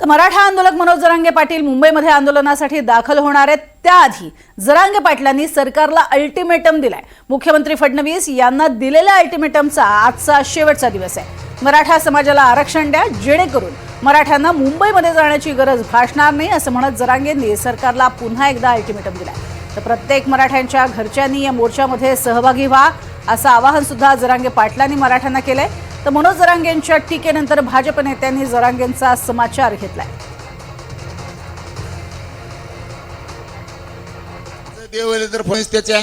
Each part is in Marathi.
तर मराठा आंदोलक मनोज जरांगे पाटील मुंबईमध्ये आंदोलनासाठी दाखल होणार आहेत. त्याआधी जरांगे पाटलांनी सरकारला अल्टिमेटम दिलाय. मुख्यमंत्री फडणवीस यांना दिलेल्या अल्टिमेटमचा आजचा शेवटचा दिवस आहे. मराठा समाजाला आरक्षण द्या जेणेकरून मराठ्यांना मुंबईमध्ये जाण्याची गरज भासणार नाही असं म्हणत जरांगेंनी सरकारला पुन्हा एकदा अल्टिमेटम दिलाय. तर प्रत्येक मराठ्यांच्या घरच्यांनी या मोर्चामध्ये सहभागी व्हा असं आवाहन सुद्धा जरांगे पाटलांनी मराठ्यांना केलंय. तर मनोज जरांगेंच्या टीकेनंतर भाजप नेत्यांनी जरांगेंचा समाचार घेतलाय. देवेंद्र फडणवीस त्याच्या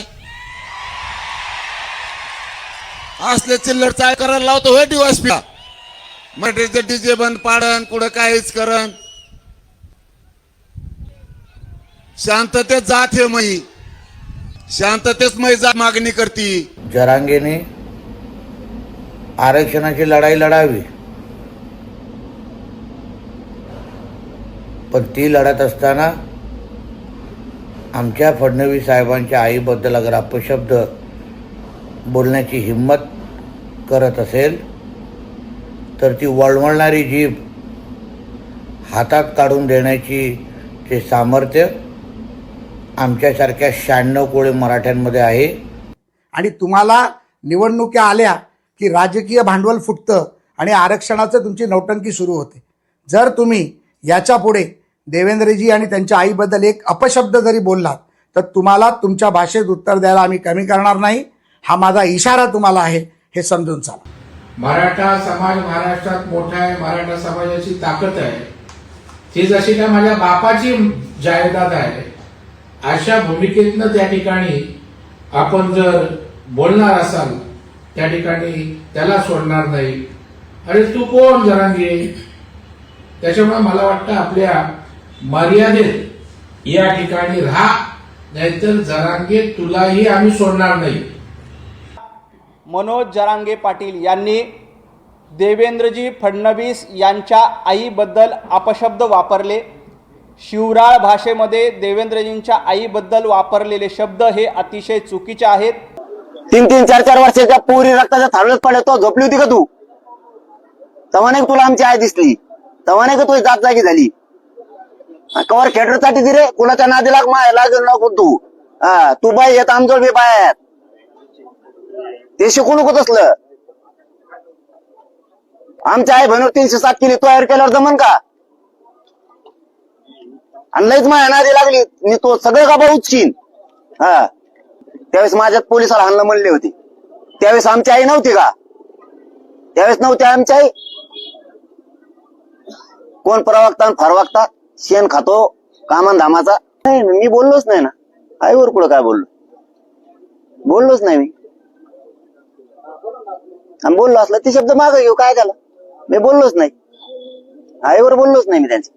असले चिल्लर चाय करायला लावतो होय डिवासपीला मराठीचे डीजे बंद पाडन कुठं काहीच करण शांततेत जात हे मई शांततेत मै जात मागणी करती. जरांगेने आरक्षणाची लढाई लढावी. पण ती लढत असताना आमच्या फडणवीस साहेबांच्या आईबद्दल अगर अपशब्द बोलण्याची हिंमत करत असेल तर ती वळवळणारी जीभ हातात काढून देण्याची ते सामर्थ्य आमच्यासारख्या शहाण्णव कोळी मराठ्यांमध्ये आहे. आणि तुम्हाला निवडणुक्या आल्या की राजकीय भांडवल फुटतं आणि आरक्षणाचं तुमची नौटंकी सुरू होते. जर तुम्ही याच्यापुढे देवेंद्रजी आणि त्यांच्या आईबद्दल एक अपशब्द जरी बोललात तर तुम्हाला तुमच्या भाषेत उत्तर द्यायला आम्ही कमी करणार नाही. हा माझा इशारा तुम्हाला आहे हे समजून चाला. मराठा समाज महाराष्ट्रात मोठा आहे मराठा समाजाची ताकद आहे. ती जशी काय माझ्या बापाची जाहिरात आहे अशा भूमिकेतनं त्या ठिकाणी आपण जर बोलणार असाल त्या ठिकाणी त्याला सोडणार नाही. अरे तू कोण जरांगे? त्याच्यामुळे मला वाटतं आपल्या मर्यादेत या ठिकाणी राहा. नाहीतर जरांगे तुलाही आम्ही सोडणार नाही. मनोज जरांगे पाटील यांनी देवेंद्रजी फडणवीस यांच्या आईबद्दल अपशब्द वापरले. शिवराळ भाषेमध्ये देवेंद्रजींच्या आईबद्दल वापरलेले शब्द हे अतिशय चुकीचे आहेत. तीन तीन चार चार वर्षाच्या पोरी रक्ताच्या थांबलत पडतो तो झोपली होती का तू? तेव्हा नाही का तुला आमची आई दिसली. तेव्हा नाही का तुझी जात जागी झाली. कवर खेटरसाठी ती रे कुणाच्या नादी लाग माय लागेल नको तू? हा तू बाय येत आमजोड बी बाय ते शिकू नको तसलं. आमच्या आई बहिणीवर तीनशे सात केली तयार केल्यावर जमन का? आणि लईच माया नादी लागली. मी तो सगळं का उचशीन हा. त्यावेळेस माझ्यात पोलिसाला हाणलं म्हणले होते. त्यावेळेस आमची आई नव्हती का? त्यावेळेस नव्हती आमची आई. कोण परवागता फरवागता शेण खातो कामान धामाचा. नाही मी बोललोच नाही ना. आईवर कुठं काय बोललो? बोललोच नाही मी. आणि बोललो असलं ते शब्द मागे घेऊ काय त्याला? मी बोललोच नाही. आईवर बोललोच नाही मी त्यांच्या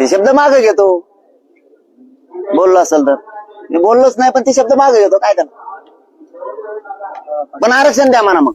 ते शब्द मागे घेतो. बोललो असेल तर. मी बोललोच नाही पण ते शब्द मागे घेतो काय त्याला? पण आरक्षण द्या म्हणा मग.